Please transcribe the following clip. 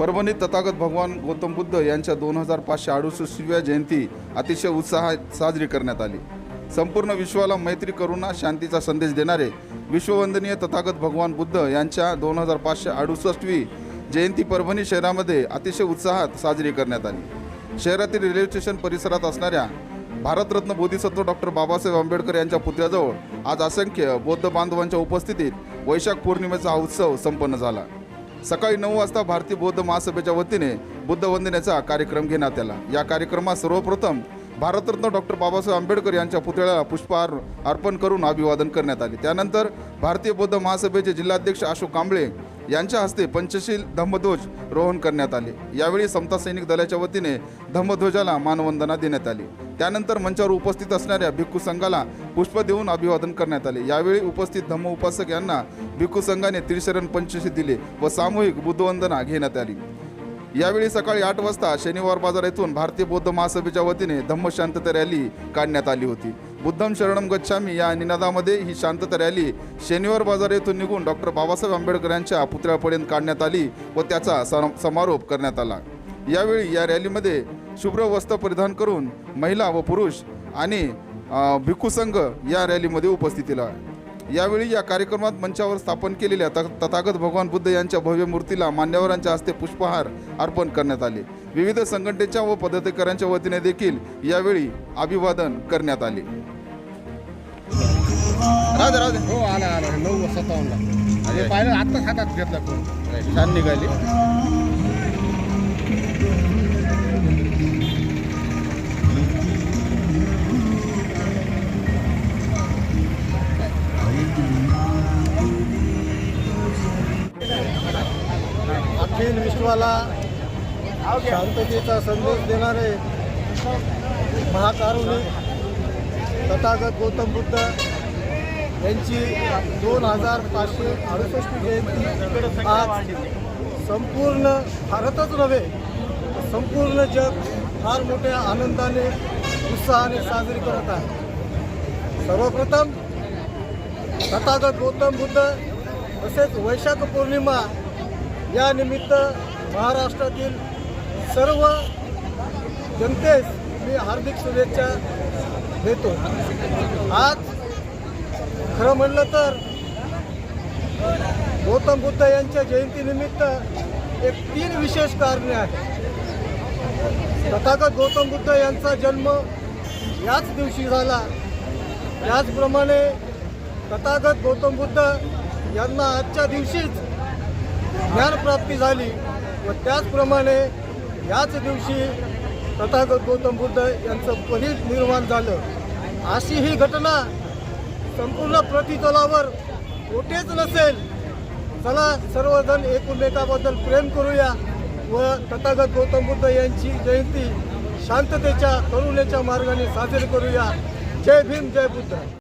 परभणीत तथागत भगवान गौतम बुद्ध यांच्या दोन हजार पाचशे अडुसष्टव्या जयंती अतिशय उत्साहात साजरी करण्यात आली. संपूर्ण विश्वाला मैत्री करुणा शांतीचा संदेश देणारे विश्ववंदनीय तथागत भगवान बुद्ध यांच्या दोन हजार पाचशे अडुसष्टवी जयंती परभणी शहरामध्ये अतिशय उत्साहात साजरी करण्यात आली. शहरातील रेल्वे स्टेशन परिसरात असणाऱ्या भारतरत्न बोधिसत्व डॉक्टर बाबासाहेब आंबेडकर यांच्या पुतळ्याजवळ आज असंख्य बौद्ध बांधवांच्या उपस्थितीत वैशाख पौर्णिमेचा हा उत्सव संपन्न झाला. सकाळी नऊ वाजता भारतीय बौद्ध महासभेच्या वतीने बुद्ध वंदनेचा कार्यक्रम घेण्यात आला. या कार्यक्रमात सर्वप्रथम भारतरत्न डॉक्टर बाबासाहेब आंबेडकर यांच्या पुतळ्याला पुष्पहार अर्पण करून अभिवादन करण्यात आले. त्यानंतर भारतीय बौद्ध महासभेचे जिल्हाध्यक्ष अशोक कांबळे यांच्या हस्ते पंचशील धम्मध्वज रोहण करण्यात आले. यावेळी समता सैनिक दलाच्या वतीने धम्मध्वजाला मानवंदना देण्यात आली. त्यानंतर मंचावर उपस्थित असणाऱ्या भिक्खू संघाला पुष्प देऊन अभिवादन करण्यात आले. यावेळी उपस्थित धम्म उपासक यांना भिक्खू संघाने त्रिशरण पंचशी दिले व सामूहिक बुद्धवंदना घेण्यात आली. यावेळी सकाळी आठ वाजता शनिवार बाजार येथून भारतीय बौद्ध महासभेच्या वतीने धम्म शांतता रॅली काढण्यात आली होती. बुद्धम शरणम गच्छामी या निनादामध्ये ही शांतता रॅली शनिवार बाजार येथून निघून डॉक्टर बाबासाहेब आंबेडकर यांच्या पुतळ्यापर्यंत काढण्यात आली व त्याचा सम- समारोप करण्यात आला. यावेळी या रॅलीमध्ये शुभ्र वस्त्र परिधान करून महिला व पुरुष आणि अ, भिक्खू संघ या रॅलीमध्ये उपस्थितीला आहे. यावेळी या कार्यक्रमात मंचावर स्थापन केलेल्या त- तथागत भगवान बुद्ध यांच्या भव्य मूर्तीला मान्यवरांच्या हस्ते पुष्पहार अर्पण करण्यात आले. विविध संघटनेच्या व पदाधिकाऱ्यांच्या वतीने देखील यावेळी अभिवादन करण्यात आले. दे हो आला आला. नऊ सत्तावन्नला. आणि पाहिलं आत्ताच हातात घेतला फोन छान निघाली. अखिल विश्वाला शांततेचा संदेश देणारे महाकारुणिक तथागत गौतम बुद्ध यांची दोन हजार पाचशे अडुसष्ट जयंती आज संपूर्ण भारतच नव्हे संपूर्ण जग फार मोठ्या आनंदाने उत्साहाने साजरी करत आहे. सर्वप्रथम तथागत गौतम बुद्ध तसेच वैशाख पौर्णिमा या निमित्त महाराष्ट्रातील सर्व जनतेस मी हार्दिक शुभेच्छा देतो. आज खरं म्हणलं तर गौतम बुद्ध यांच्या जयंतीनिमित्त एक तीन विशेष कारणे आहेत. तथागत गौतम बुद्ध यांचा जन्म याच दिवशी झाला. त्याचप्रमाणे तथागत गौतम बुद्ध यांना आजच्या दिवशीच ज्ञानप्राप्ती झाली व त्याचप्रमाणे याच दिवशी तथागत गौतम बुद्ध यांचं परिनिर्वाण झालं. अशी ही घटना संपूर्ण प्रतितलावर कुठेच नसेल. चला सर्वजण एकमेकाबद्दल प्रेम करूया व तथागत गौतम बुद्ध यांची जयंती शांततेच्या करुणेच्या मार्गाने साजरी करूया. जय भीम जय बुद्ध.